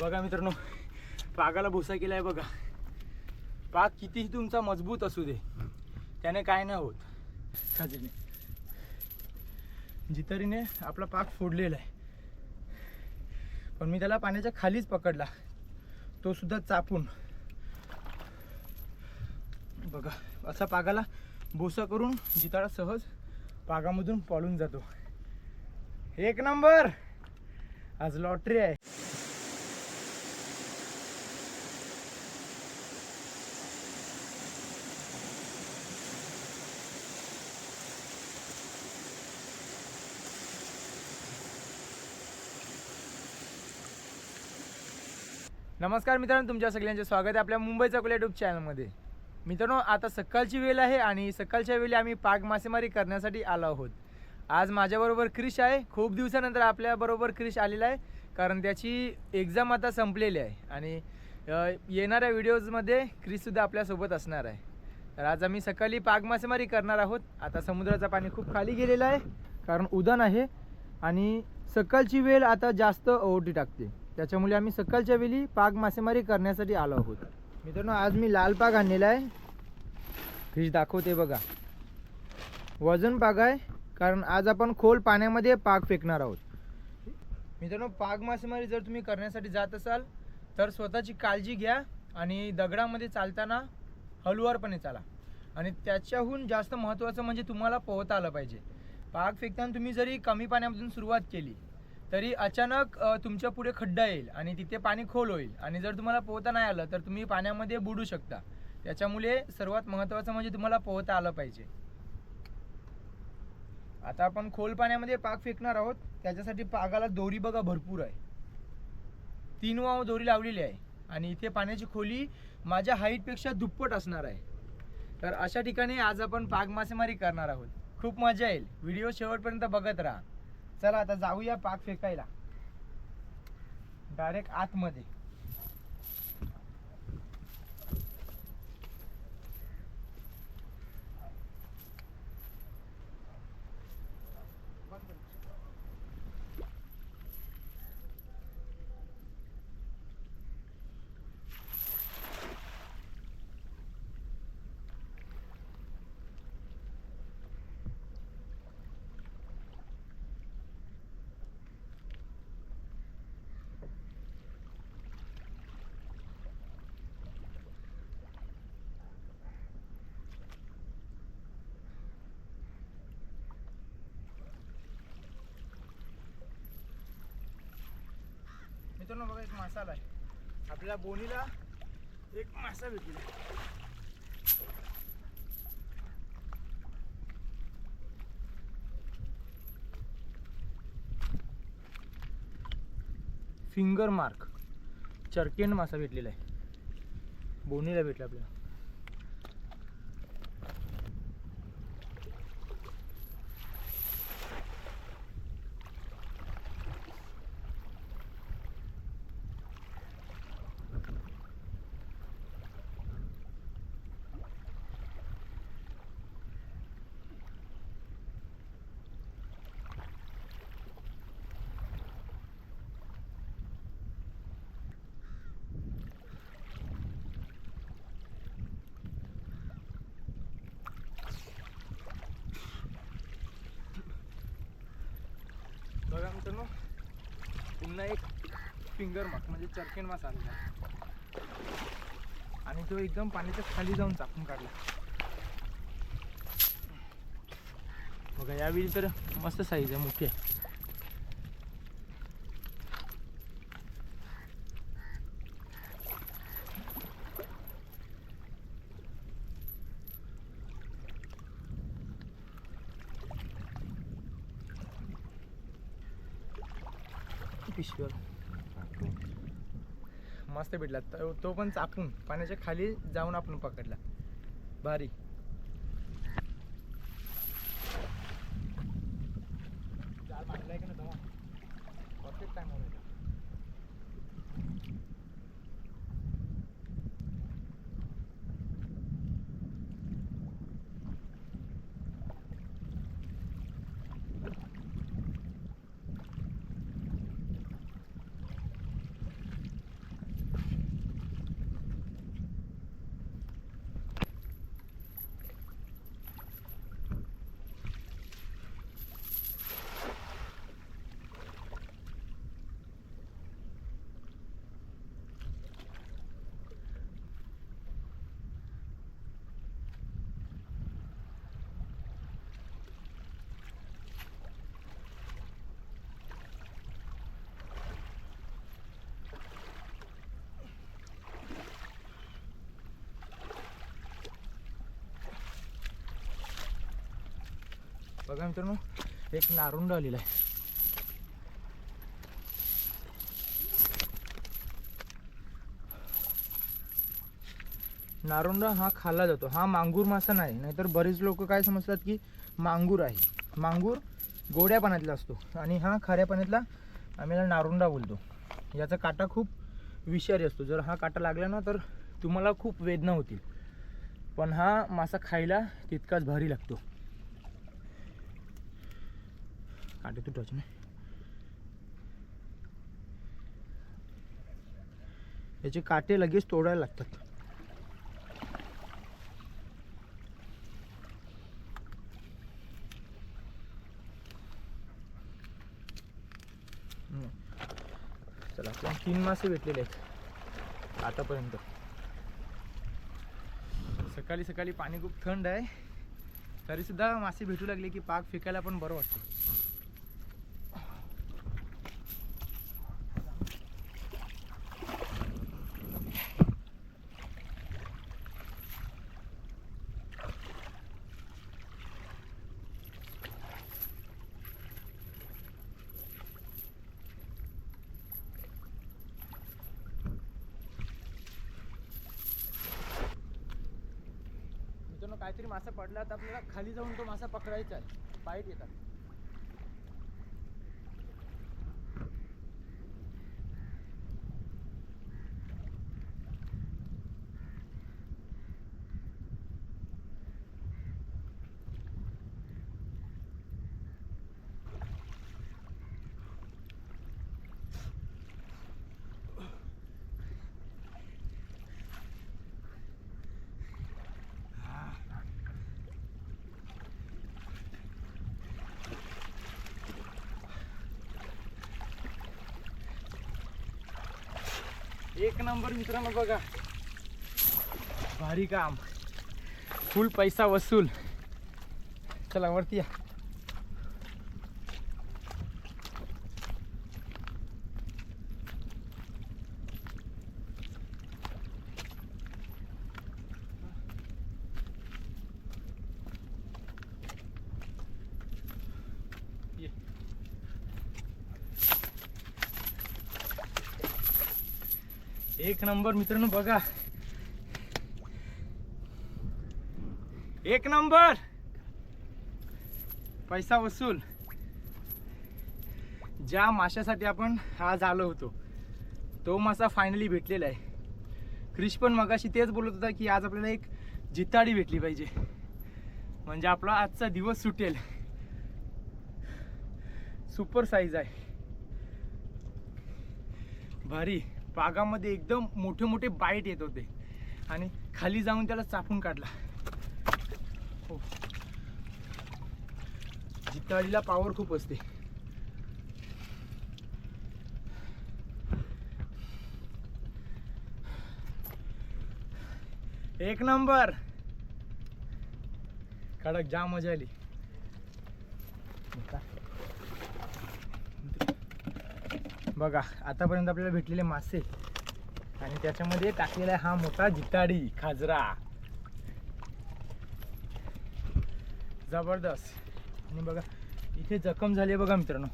बघा मित्रांनो पागाला भुसा केलाय बघा. पाग कितीही तुमचा मजबूत असू दे. त्याने काय नाही होत. खाजरीने जितरीने आपला पाक फोडलेला आहे. पण मी त्याला पाण्याच्या खालीच पकडला. तो सुद्धा चापून. बघा असा पागाला बोसा करून जिताळा सहज पागामधून पळून जातो. एक नंबर! आज लॉटरी आहे. नमस्कार मित्रांनो तुमच्या सगळ्यांचे स्वागत आहे आपल्या मुंबई चकोले यूट्यूब चॅनलमध्ये मित्रांनो आता सकाळची वेळ आहे आणि सकाळच्या वेळी आम्ही पाक मासेमारी करण्यासाठी आलो आहोत. आज माझ्याबरोबर क्रिश आहे. खूप दिवसानंतर आपल्याबरोबर क्रिश आलेला आहे कारण त्याची एक्झाम आता संपलेली आहे. आणि येणाऱ्या व्हिडिओजमध्ये क्रिशसुद्धा आपल्यासोबत असणार आहे. तर आज आम्ही सकाळी पाक मासेमारी करणार आहोत. आता समुद्राचं पाणी खूप खाली गेलेलं आहे कारण उदान आहे. आणि सकाळची वेळ आता जास्त ओटी टाकते. त्याच्यामुळे आम्ही सकाळच्या वेळी पाग मासेमारी करण्यासाठी आलो आहोत. मित्रांनो आज मी लाल पाग आणलेला आहे. फिश दाखवते बघा. वजन पाग आहे कारण आज आपण खोल पाण्यामध्ये पाग फेकणार आहोत. मित्रांनो पाग मासेमारी जर तुम्ही करण्यासाठी जात असाल तर स्वतःची काळजी घ्या आणि दगडामध्ये चालताना हळुवारपणे चाला. आणि त्याच्याहून जास्त महत्त्वाचं म्हणजे तुम्हाला पोहता आलं पाहिजे. पाग फेकताना तुम्ही जरी कमी पाण्यामधून सुरुवात केली तरी अचानक तुमच्यापुढे खड्डा येईल आणि तिथे पाणी खोल होईल. आणि जर तुम्हाला पोहता नाही आलं तर तुम्ही पाण्यामध्ये बुडू शकता. त्याच्यामुळे सर्वात महत्त्वाचं म्हणजे तुम्हाला पोहता आलं पाहिजे. आता आपण खोल पाण्यामध्ये पाग फेकणार आहोत. त्याच्यासाठी पागाला दोरी बघा भरपूर आहे. तीन वाव दोरी लावलेली आहे. आणि इथे पाण्याची खोली माझ्या हाईटपेक्षा दुप्पट असणार आहे. तर अशा ठिकाणी आज आपण पाग मासेमारी करणार आहोत. खूप मजा येईल. व्हिडिओ शेवटपर्यंत बघत राहा. चला आता जाऊया पाग फेकायला. डायरेक्ट आतमध्ये. मित्रांनो बघा एक मासा आहे. आपल्या बोनीला एक मासा भेटला फिंगर मार्क चर्केन मासा भेटलेला आहे. बोनीला भेटला आपल्याला बघा मित्रांनो पुन्हा एक फिंगर मास म्हणजे चरकेन मासा आलेला. आणि तो एकदम पाण्याच्या खाली जाऊन चापून काढला. बघा यावेळी तर मस्त साईज आहे मोठी आहे. पिशवीवर मस्त भेटला. तो तो पण चापून पाण्याच्या खाली जाऊन आपण पकडला. भारी जाळ बांधलाय का ना तेव्हा परफेक्ट टाइम होता बघा मित्रांनो एक नारुंड आलेला आहे. नारुंडा हा खाल्ला जातो. हा मांगूर मासा नाही नाहीतर बरेच लोक काय समजतात की मांगूर आहे. मांगूर गोड्या पाण्यातला असतो आणि हा खाऱ्या पाण्यातला आम्ही नारुंडा बोलतो. याचा काटा खूप विषारी असतो. जर हा काटा लागला ना तर तुम्हाला खूप वेदना होतील. पण हा मासा खायला तितकाच भारी लागतो. काटे तुटायचे नाही. याचे काटे लगेच तोडायला लागतात. चला आपण तीन मासे भेटलेले आहेत. आतापर्यंत. सकाळी सकाळी पाणी खूप थंड आहे. तरीसुद्धा मासे भेटू लागले की पाक फेकायला पण बरं वाटतं मित्रांनो काहीतरी मासा पडला तर आपल्याला खाली जाऊन तो मासा पकडायचा आहे. बाईट येतात. एक नंबर मित्रांनो बघा. भारी काम. फुल पैसा वसूल. चला वरती या. एक नंबर मित्रांनो बघा. एक नंबर. पैसा वसूल. ज्या माशासाठी आपण आज आलो होतो तो मासा फायनली भेटलेला आहे. क्रिश पण मगाशी तेच बोलत होता की आज आपल्याला एक जिताडी भेटली पाहिजे. म्हणजे आपला आजचा दिवस सुटेल. सुपर साईज आहे. भारी. बागामध्ये एकदम मोठे मोठे बाईट येत होते. आणि खाली जाऊन त्याला चापून काढला. हो. जिताडीला पावर खूप असते. एक नंबर. कडक जाम मजा आली. बघा आतापर्यंत आपल्याला भेटलेले मासे. आणि त्याच्यामध्ये टाकलेला आहे हा मोठा जिताडी खाजरा. जबरदस्त. आणि बघा इथे जखम झाली आहे बघा मित्रांनो.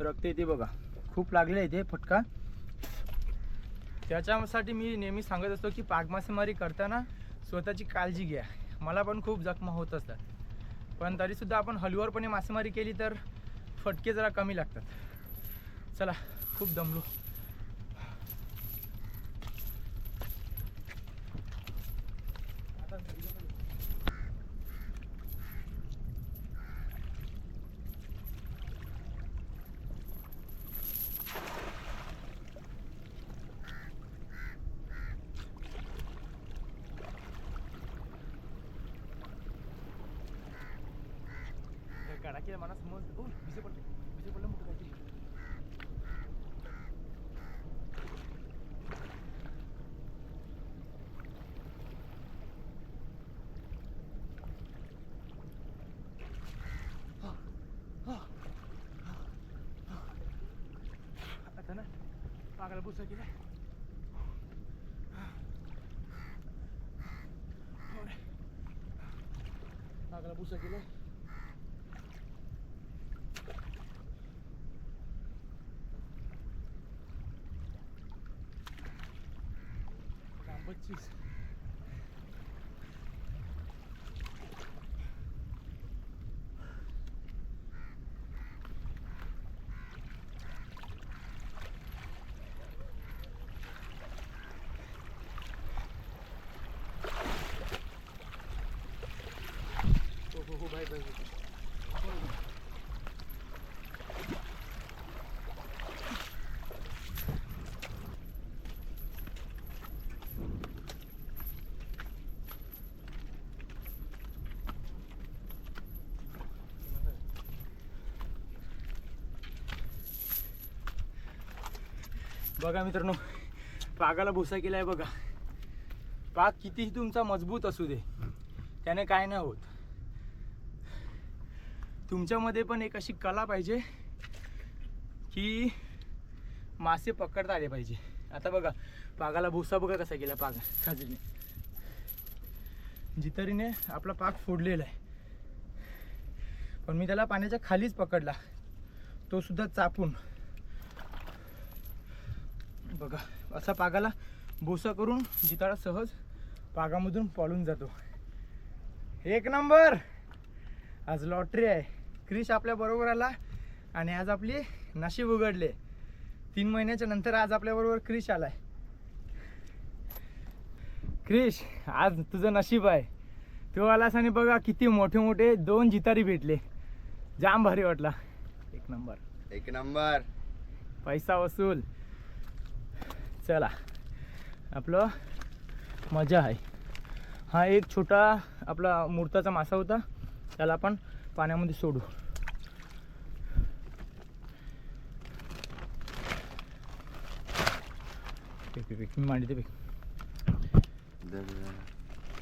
रक्त येते बघा. खूप लागले इथे फटका. त्याच्यासाठी मी नेहमी सांगत असतो की पाग मासेमारी करताना स्वतःची काळजी घ्या. मला पण खूप जखमा होत असतात. पण तरीसुद्धा आपण हलुवारपणे मासेमारी केली तर फटके जरा कमी लागतात. चला खूप दमलो गाडा मला समोर ओ भिसे पडले भिसे पडले मोठं काहीतरी आता ना पागाला बुसा केलाय पागाला बुसा केलाय पंचवीस हो हो हो बाय बाय बाय. बघा मित्रांनो पागाला भुसा केलाय बघा. पाग कितीही तुमचा मजबूत असू दे. त्याने काय नाही होत. तुमच्यामध्ये पण एक अशी कला पाहिजे की मासे पकडता आले पाहिजे. आता बघा पागाला भुसा बघा कसा केला पाग खाजरीने. जितरीने आपला पाग फोडलेला आहे. पण मी त्याला पाण्याच्या खालीच पकडला. तो सुद्धा चापून. बघा असा पागाला भुसा करून जिताळा सहज पागामधून पळून जातो. एक नंबर! आज लॉटरी आहे. क्रिश आपल्या बरोबर आला आणि आज आपली नशीब उघडले. तीन महिन्याच्या नंतर आज आपल्या बरोबर क्रिश आलाय. क्रिश आज तुझं नशीब आहे. तो आलास आणि बघा किती मोठे मोठे दोन जितारी भेटले. जाम भारी वाटला. एक नंबर. एक नंबर. पैसा वसूल. चला. आपलं मजा आहे. हा एक छोटा आपला मूर्ताचा मासा होता. त्याला आपण पाण्यामध्ये सोडू. मी मांडते पिक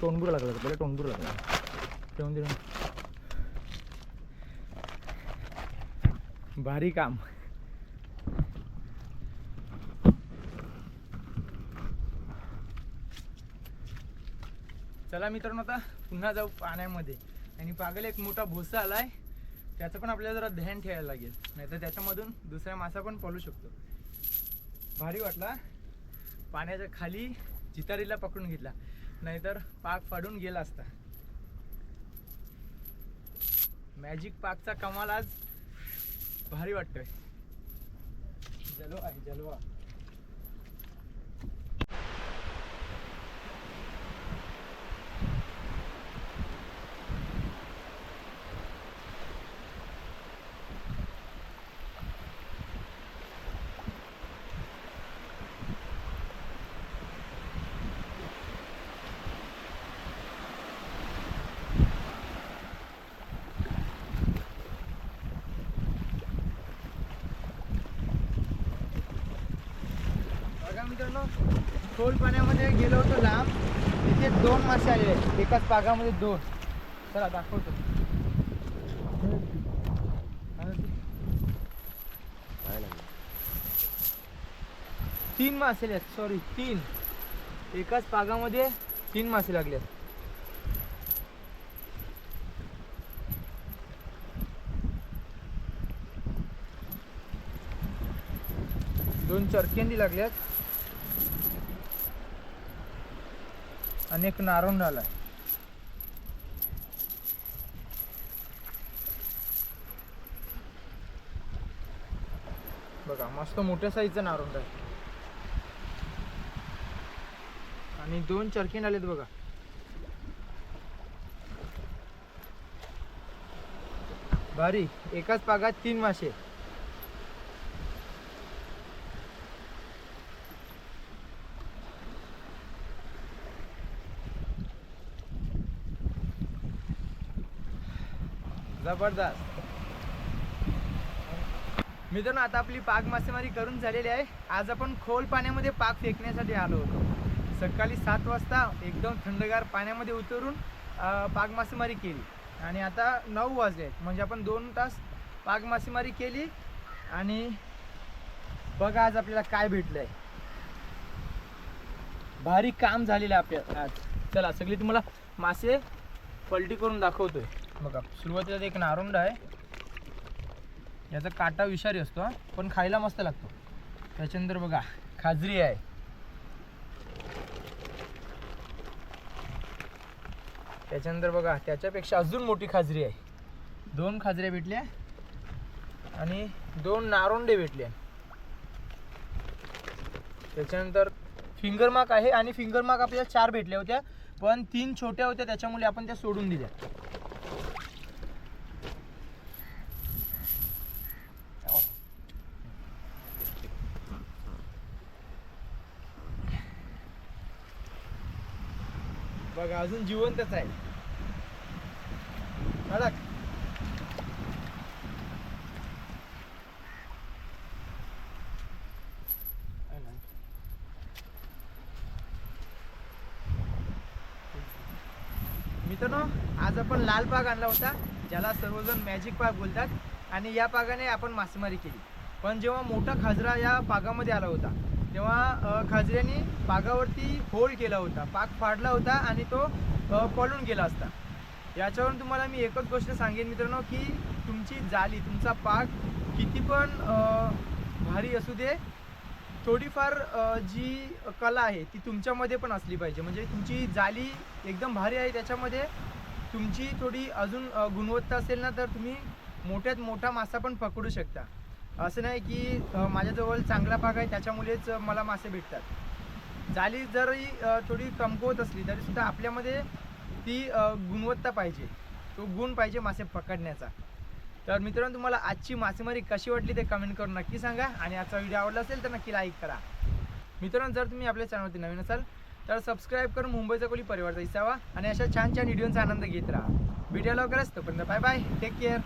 टोनबूर लागला होता, पहिला टोनबूर लागला. ठेवून दे. भारी काम चला मित्रांनो आता पुन्हा जाऊ पाण्यामध्ये. आणि पागल एक मोठा भोसा आलाय. त्याचं पण आपल्याला जरा ध्यान ठेवायला लागेल. नाहीतर त्याच्यामधून दुसरा मासा पण पळू शकतो. भारी वाटला. पाण्याच्या खाली जितारीला पकडून घेतला. नाहीतर पाक फाडून गेला असता. मॅजिक पाकचा कमाल आज भारी वाटतोय. जलवा आहे जलवा बघा मित्रांनो खोल पाण्यामध्ये गेलो होतो लांब तिथे दोन मासे आले आहेत. एकाच पागामध्ये दोन. चला दाखवतो. तीन मासे आहेत. सॉरी तीन. एकाच पागामध्ये तीन मासे लागले आहेत. दोन चरकेंडी लागल्यात आणि एक नारोंड आलाय बघा मस्त मोठ्या साईजचा नारून आहे. आणि दोन चरकेंड आलेत बघा. भारी एकाच पागात तीन मासे. जबरदस्त. मित्रांनो आता आपली पाग मासेमारी करून झालेली आहे. आज आपण खोल पाण्यामध्ये पाग फेकण्यासाठी आलो होतो. सकाळी सात वाजता एकदम थंडगार पाण्यामध्ये उतरून पाक पाग मासेमारी केली. आणि आता नऊ वाजले आहेत. म्हणजे आपण दोन तास पाग मासेमारी केली. आणि बघा आज आपल्याला काय भेटलं आहे भारी काम झालेलं आहे आपल्या आज. चला सगळी तुम्हाला मासे पलटी करून दाखवतोय. बघा सुरुवातीला एक नारुंड आहे. याचा काटा विषारी असतो पण खायला मस्त लागतो. त्याच्यानंतर बघा खाजरी आहे. त्याच्यानंतर बघा त्याच्यापेक्षा अजून मोठी खाजरी आहे. दोन खाजऱ्या भेटल्या आणि दोन नारोंडे भेटले. त्याच्यानंतर फिंगर मार्क आहे आणि फिंगर मार्क आपल्याला चार भेटल्या होत्या पण तीन छोट्या होत्या त्याच्यामुळे आपण त्या सोडून दिल्या. बघा अजून जिवंतच आहे. अडक मित्रांनो आज आपण लाल पाग आणला होता ज्याला सर्वजण मॅजिक पाग बोलतात आणि या पागाने आपण मासेमारी केली. पण जेव्हा मोठा खाजरा या पागामध्ये आला होता तेव्हा खाजऱ्याने पागावरती होल केला होता पाग फाडला होता आणि तो पळून गेला असता. याच्यावरून तुम्हाला मी एकच गोष्ट सांगेन मित्रांनो की तुमची जाली तुमचा पाग किती पण भारी असू दे थोडीफार जी कला आहे ती तुमच्यामध्ये पण असली पाहिजे. म्हणजे तुमची जाली एकदम भारी आहे त्याच्यामध्ये तुमची थोडी अजून गुणवत्ता असेल ना तर तुम्ही मोठ्यात मोठा मासा पण पकडू शकता. असं नाही की माझ्याजवळ चांगला भाग आहे त्याच्यामुळेच मला मासे भेटतात. जाली जरी थोडी कमकुवत असली तरीसुद्धा आपल्यामध्ये ती गुणवत्ता पाहिजे. तो गुण पाहिजे मासे पकडण्याचा. तर मित्रांनो तुम्हाला आजची मासेमारी कशी वाटली ते कमेंट करून नक्की सांगा आणि आजचा व्हिडिओ आवडला असेल तर नक्की लाईक करा. मित्रांनो जर तुम्ही आपल्या चॅनलवरती नवीन असाल तर सबस्क्राईब करून मुंबईचा कोली परिवारचा हिस्सा आणि अशा छान छान व्हिडिओचा आनंद घेत राहा. व्हिडिओ लवकरच तोपर्यंत बाय बाय टेक केअर